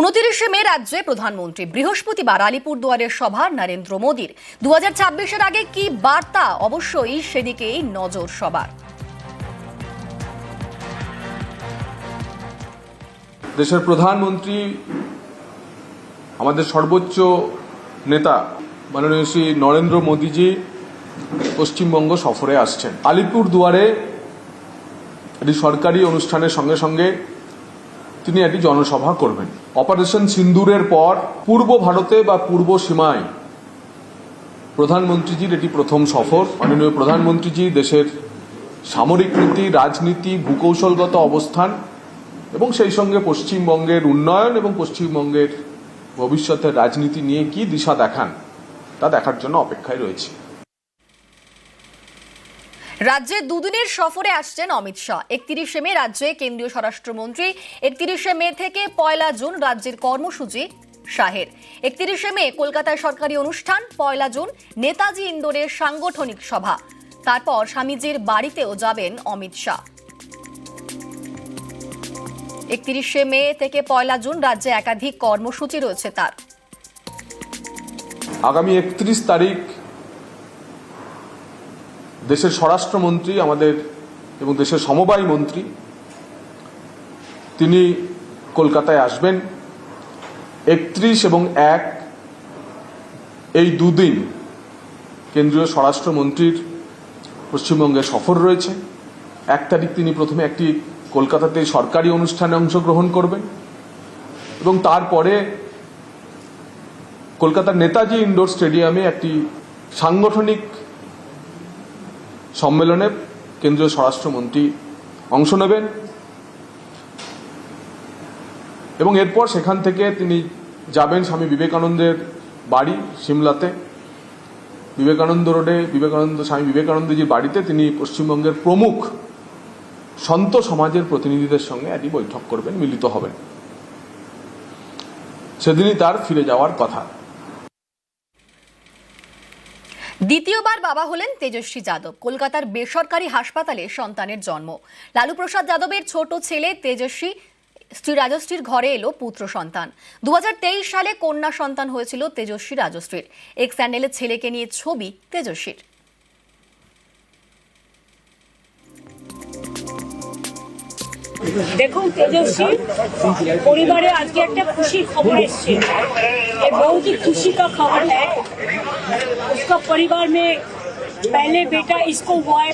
উনতিরিশে মে রাজ্যে প্রধানমন্ত্রী বৃহস্পতিবার আলিপুরদুয়ারের সভা নরেন্দ্র মোদীর। দু হাজার আগে কি বার্তা? অবশ্যই সেদিকেই নজর সবার। দেশের প্রধানমন্ত্রী, আমাদের সর্বোচ্চ নেতা মাননীয় শ্রী নরেন্দ্র মোদীজি পশ্চিমবঙ্গ সফরে আসছেন। আলিপুর দুয়ারে একটি সরকারি অনুষ্ঠানের সঙ্গে সঙ্গে তিনি একটি জনসভা করবেন। অপারেশন সিন্দুরের পর পূর্ব ভারতে বা পূর্ব সীমায় প্রধানমন্ত্রীজির এটি প্রথম সফর। মাননীয় প্রধানমন্ত্রীজি, দেশের সামরিক নীতি, রাজনীতি, ভূকৌশলগত অবস্থান এবং সেই সঙ্গে পশ্চিমবঙ্গের উন্নয়ন এবং পশ্চিমবঙ্গের ভবিষ্যতের রাজনীতি নিয়ে কি দিশা দেখান, তা দেখার জন্য অপেক্ষায় রয়েছে। রাজ্যে দুদিনের সফরে আসছেন অমিত শাহ। একত্রিশে মে রাজ্যে কেন্দ্রীয় স্বরাষ্ট্রমন্ত্রী, একত্রিশে মে থেকে পয়লা জুন রাজ্যের কর্মসূচি শাহের। একত্রিশে মে কলকাতায় সরকারি অনুষ্ঠান, পয়লা জুন নেতাজি ইন্দোরের সাংগঠনিক সভা। তারপর স্বামীজির বাড়িতেও যাবেন অমিত শাহ। একত্রিশে মে থেকে পয়লা জুন রাজ্যে একাধিক কর্মসূচি রয়েছে তার। আগামী একত্রিশ তারিখ দেশের স্বরাষ্ট্রমন্ত্রী আমাদের এবং দেশের সমবায় মন্ত্রী, তিনি কলকাতায় আসবেন। একত্রিশ এবং এক এই দুদিন কেন্দ্রীয় স্বরাষ্ট্রমন্ত্রীর পশ্চিমবঙ্গে সফর রয়েছে। এক তারিখ তিনি প্রথমে একটি কলকাতাতে সরকারি অনুষ্ঠানে অংশগ্রহণ করবেন এবং তারপরে কলকাতার নেতাজি ইন্ডোর স্টেডিয়ামে একটি সাংগঠনিক সম্মেলনে কেন্দ্রীয় স্বরাষ্ট্রমন্ত্রী অংশ নেবেন। এবং এরপর সেখান থেকে তিনি যাবেন স্বামী বিবেকানন্দের বাড়ি সিমলাতে। বিবেকানন্দ রোডে বিবেকানন্দ, স্বামী বিবেকানন্দজির বাড়িতে তিনি পশ্চিমবঙ্গের প্রমুখ সন্ত সমাজের প্রতিনিধিদের সঙ্গে একটি বৈঠক করবেন, মিলিত হবেন। সেদিনই তার ফিরে যাওয়ার কথা। দ্বিতীয়বার বাবা হলেন তেজস্বী যাদব, কলকাতার বেসরকারি হাসপাতালে সন্তানের জন্ম। লালু প্রসাদ যাদবের ছোট ছেলে তেজস্বী স্ত্রী রাজশ্রীর ঘরে এলো পুত্র সন্তান। দু হাজার তেইশ সালে কন্যা সন্তান হয়েছিল তেজস্বী রাজশ্রীর। এক স্যান্ডেলের ছেলেকে নিয়ে ছবি তেজস্বীর। দেখুন তেজস্বী পরিবারে আজকে একটা খুশি खबर এসছে ये बहुत ही खुशी का खबर है उसका परिवार में पहले बेटा इसको हुआ है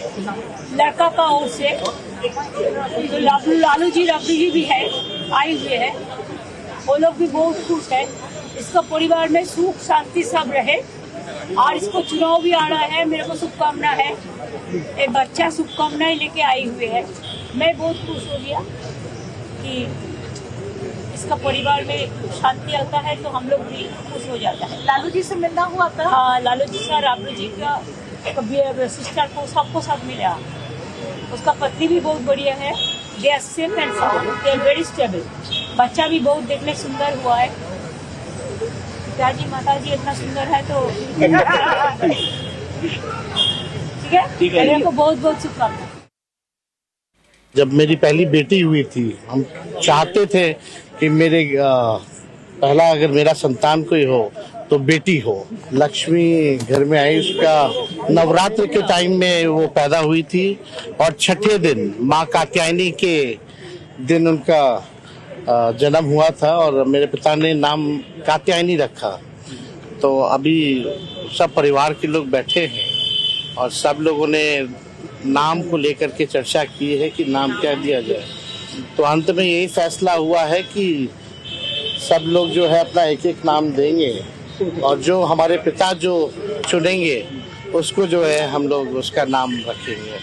लड़का का ओर से तो लालू लालू जी रबी जी भी है आए हुए हैं वो लोग भी बहुत खुश है इसका परिवार में सुख शांति सब रहे और इसको चुनाव भी आ रहा है मेरे को शुभकामना है एक बच्चा शुभकामनाएं लेके आई हुए है मैं बहुत खुश हो गया कि इसका परिवार में शांति आता है तो हम लोग भी खुश हो जाता है। लालू जी से मिलना हुआ था? हाँ लालू जी का राबलू जी का कभी सिस्टर को सबको साथ मिला। उसका पति भी बहुत बढ़िया है। They are safe and sound they are very stable बच्चा भी बहुत देखने सुंदर हुआ है। पिताजी माता जी इतना सुंदर है तो ठीक है। मेरे को बहुत बहुत शुभकामनाएँ। जब मेरी पहली बेटी हुई थी, हम चाहते थे कि मेरे पहला अगर मेरा संतान कोई हो तो बेटी हो। लक्ष्मी घर में आई, उसका नवरात्र के टाइम में वो पैदा हुई थी और छठे दिन माँ कात्यायनी के दिन उनका जन्म हुआ था और मेरे पिता ने नाम कात्यायनी रखा। तो अभी सब परिवार के लोग बैठे हैं और सब लोगों ने नाम को लेकर के चर्चा की है कि नाम क्या दिया जाए तो अंत में यही फैसला हुआ है कि सब लोग जो है अपना एक एक नाम देंगे और जो हमारे पिता जो चुनेंगे उसको जो है हम लोग उसका नाम रखेंगे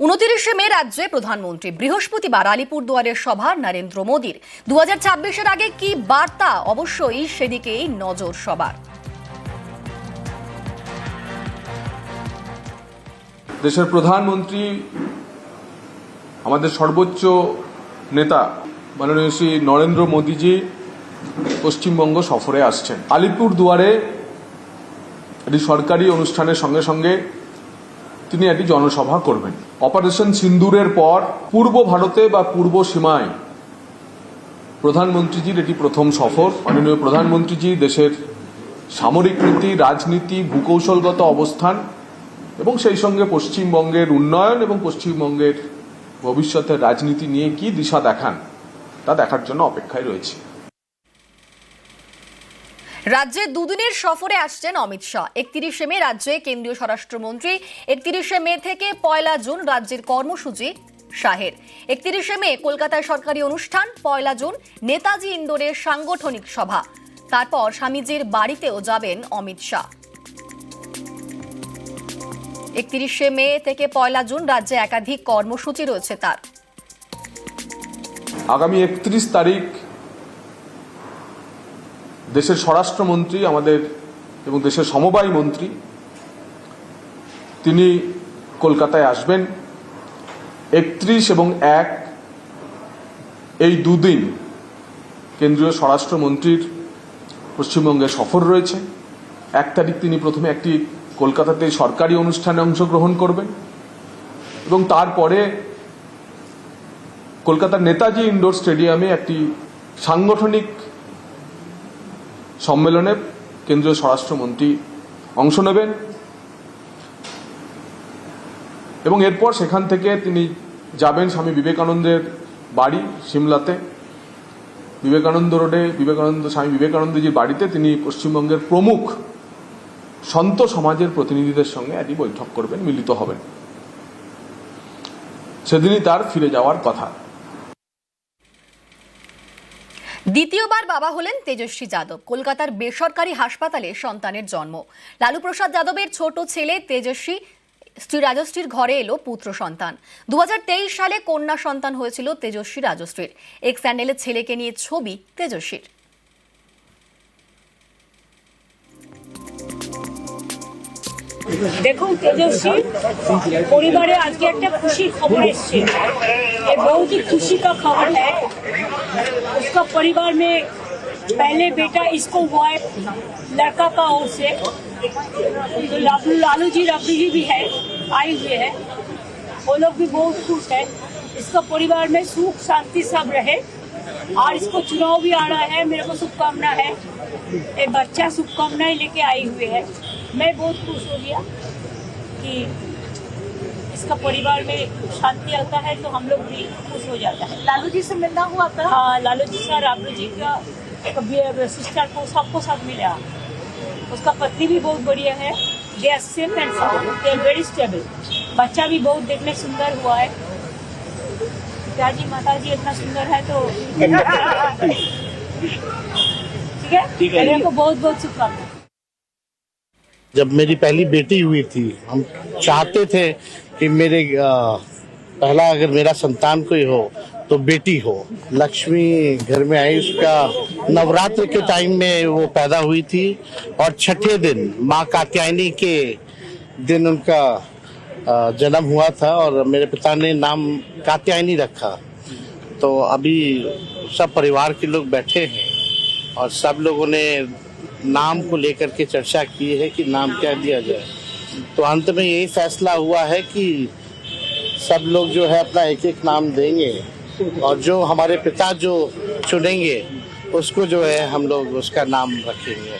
উনতিরিশে মে রাজ্যে প্রধানমন্ত্রী বৃহস্পতিবার আলিপুরদুয়ারের সভা নরেন্দ্র মোদীর দু হাজার ছাব্বিশের আগে কি বার্তা অবশ্যই সেদিকেই নজর সবার দেশের প্রধানমন্ত্রী, আমাদের সর্বোচ্চ নেতা মাননীয় শ্রী নরেন্দ্র মোদীজি পশ্চিমবঙ্গ সফরে আসছেন। আলিপুর দুয়ারে একটি সরকারি অনুষ্ঠানের সঙ্গে সঙ্গে তিনি একটি জনসভা করবেন। অপারেশন সিন্দুরের পর পূর্ব ভারতে বা পূর্ব সীমায় প্রধানমন্ত্রীজির এটি প্রথম সফর। মাননীয় প্রধানমন্ত্রীজি দেশের সামরিক নীতি, রাজনীতি, ভূকৌশলগত অবস্থান এবং সেই সঙ্গে পশ্চিমবঙ্গের উন্নয়ন এবং পশ্চিমবঙ্গের ভবিষ্যতের রাজনীতি নিয়ে কি দিশা দেখান, তা দেখার জন্য অপেক্ষায় রয়েছে। রাজ্যে দুদিনের সফরে আসছেন অমিত শাহ। একত্রিশে মে রাজ্যে কেন্দ্রীয় স্বরাষ্ট্রমন্ত্রী, একত্রিশে মে থেকে পয়লা জুন রাজ্যের কর্মসূচি শাহের। একত্রিশে মে কলকাতায় সরকারি অনুষ্ঠান, পয়লা জুন নেতাজি ইন্দোরের সাংগঠনিক সভা। তারপর স্বামীজির বাড়িতেও যাবেন অমিত শাহ। একত্রিশে মে থেকে পয়লা জুন রাজ্যে একাধিক কর্মসূচি রয়েছে তার। আগামী একত্রিশ তারিখ দেশের স্বরাষ্ট্রমন্ত্রী আমাদের এবং দেশের সমবায় মন্ত্রী, তিনি কলকাতায় আসবেন। একত্রিশ এবং এক এই দুদিন কেন্দ্রীয় স্বরাষ্ট্রমন্ত্রীর পশ্চিমবঙ্গে সফর রয়েছে। এক তারিখ তিনি প্রথমে একটি কলকাতাতে সরকারি অনুষ্ঠানে অংশগ্রহণ করবেন এবং তারপরে কলকাতার নেতাজি ইনডোর স্টেডিয়ামে একটি সাংগঠনিক সম্মেলনে কেন্দ্রীয় স্বরাষ্ট্রমন্ত্রী অংশ নেবেন। এবং এরপর সেখান থেকে তিনি যাবেন স্বামী বিবেকানন্দের বাড়ি সিমলাতে। বিবেকানন্দ রোডে বিবেকানন্দ, স্বামী বিবেকানন্দজির বাড়িতে তিনি পশ্চিমবঙ্গের প্রমুখ সন্ত সমাজের প্রতিনিধিদের সঙ্গে একটি বৈঠক করবেন, মিলিত হবেন। সেদিনই তার ফিরে যাওয়ার কথা। দ্বিতীয়বার বাবা হলেন তেজস্বী যাদব, কলকাতার বেসরকারি হাসপাতালে সন্তানের জন্ম। লালু প্রসাদ যাদবের ছোট ছেলে তেজস্বী স্ত্রী রাজশ্রীর ঘরে এলো পুত্র সন্তান। দু হাজার তেইশ সালে কন্যা সন্তান হয়েছিল তেজস্বী রাজশ্রীর। এক স্যান্ডেলে ছেলেকে নিয়ে ছবি তেজস্বীর। দেখুন তেজস্বী পরিবারে আজকে একটা খুশির খবর এসছে ये बहुत ही खुशी का खबर है उसका परिवार में पहले बेटा इसको हुआ है लड़का का ओर से तो लालू लालू जी रबड़ी जी भी है आए हुए हैं वो लोग भी बहुत खुश है इसका परिवार में सुख शांति सब रहे और इसको चुनाव भी आ रहा है मेरे को शुभकामना है ये बच्चा शुभकामनाएं लेके आई हुए है मैं बहुत खुश हो गया कि इसका परिवार में शांति आता है तो हम लोग भी खुश हो जाता है। लालू जी से मिलना हुआ था? हाँ लालू जी का राबलू जी का सिस्टर को सबको साथ मिला। उसका पत्नी भी बहुत बढ़िया है। They are safe and sound they are very stable बच्चा भी बहुत देखने सुंदर हुआ है। पिताजी माता जी इतना सुंदर है तो ठीक है? मेरे को बहुत बहुत शुभकामनाएँ। जब मेरी पहली बेटी हुई थी, हम चाहते थे कि मेरे पहला अगर मेरा संतान कोई हो तो बेटी हो। लक्ष्मी घर में आई, उसका नवरात्र के टाइम में वो पैदा हुई थी। और छठे दिन, माँ कात्यायनी के दिन उनका जन्म हुआ था और मेरे पिता ने नाम कात्यायनी रखा। तो अभी सब परिवार के लोग बैठे हैं और सब लोगों ने नाम को लेकर के चर्चा की है कि नाम क्या दिया जाए। तो अंत में यही फैसला हुआ है कि सब लोग जो है अपना एक एक नाम देंगे और जो हमारे पिता जो चुनेंगे, उसको जो है हम लोग उसका नाम रखेंगे।